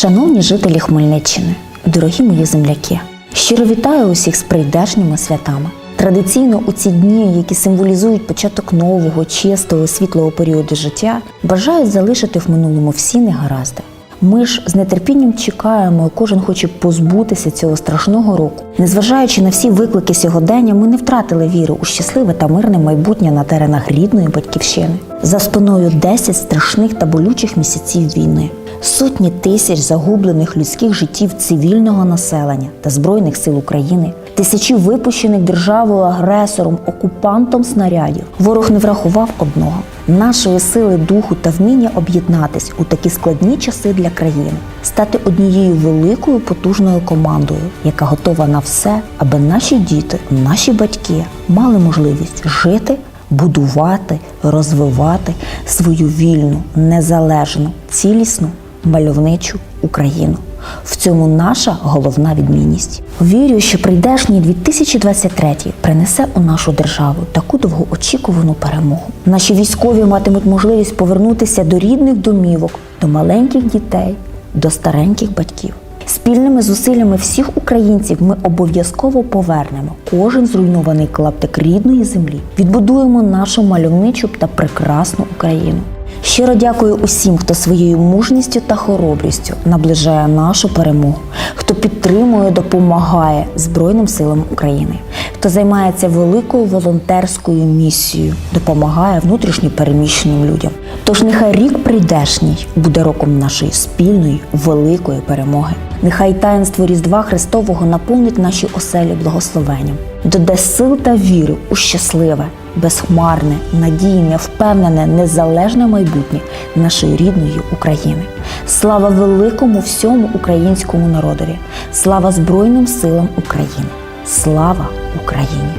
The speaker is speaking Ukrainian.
Шановні жителі Хмельниччини, дорогі мої земляки, щиро вітаю усіх з прийдешніми святами. Традиційно у ці дні, які символізують початок нового, чистого, світлого періоду життя, бажають залишити в минулому всі негаразди. Ми ж з нетерпінням чекаємо, кожен хоче позбутися цього страшного року. Незважаючи на всі виклики сьогодення, ми не втратили віру у щасливе та мирне майбутнє на теренах рідної батьківщини. За спиною 10 страшних та болючих місяців війни, сотні тисяч загублених людських життів цивільного населення та збройних сил України, тисячі випущених державою агресором, окупантом снарядів. Ворог не врахував одного. Нашої сили духу та вміння об'єднатись у такі складні часи для країни, стати однією великою потужною командою, яка готова на все, аби наші діти, наші батьки мали можливість жити, будувати, розвивати свою вільну, незалежну, цілісну, мальовничу Україну. В цьому наша головна відмінність. Вірю, що прийдешній 2023 принесе у нашу державу таку довгоочікувану перемогу. Наші військові матимуть можливість повернутися до рідних домівок, до маленьких дітей, до стареньких батьків. Спільними зусиллями всіх українців ми обов'язково повернемо кожен зруйнований клаптик рідної землі, відбудуємо нашу мальовничу та прекрасну Україну. Щиро дякую усім, хто своєю мужністю та хоробрістю наближає нашу перемогу, хто підтримує, допомагає Збройним силам України, хто займається великою волонтерською місією, допомагає внутрішньо переміщеним людям. Тож нехай рік прийдешній буде роком нашої спільної великої перемоги. Нехай таїнство Різдва Христового наповнить наші оселі благословенням, додасть сил та віри у щасливе, безхмарне, надійне, впевнене, незалежне майбутнє нашої рідної України. Слава великому всьому українському народові! Слава Збройним силам України! Слава Україні!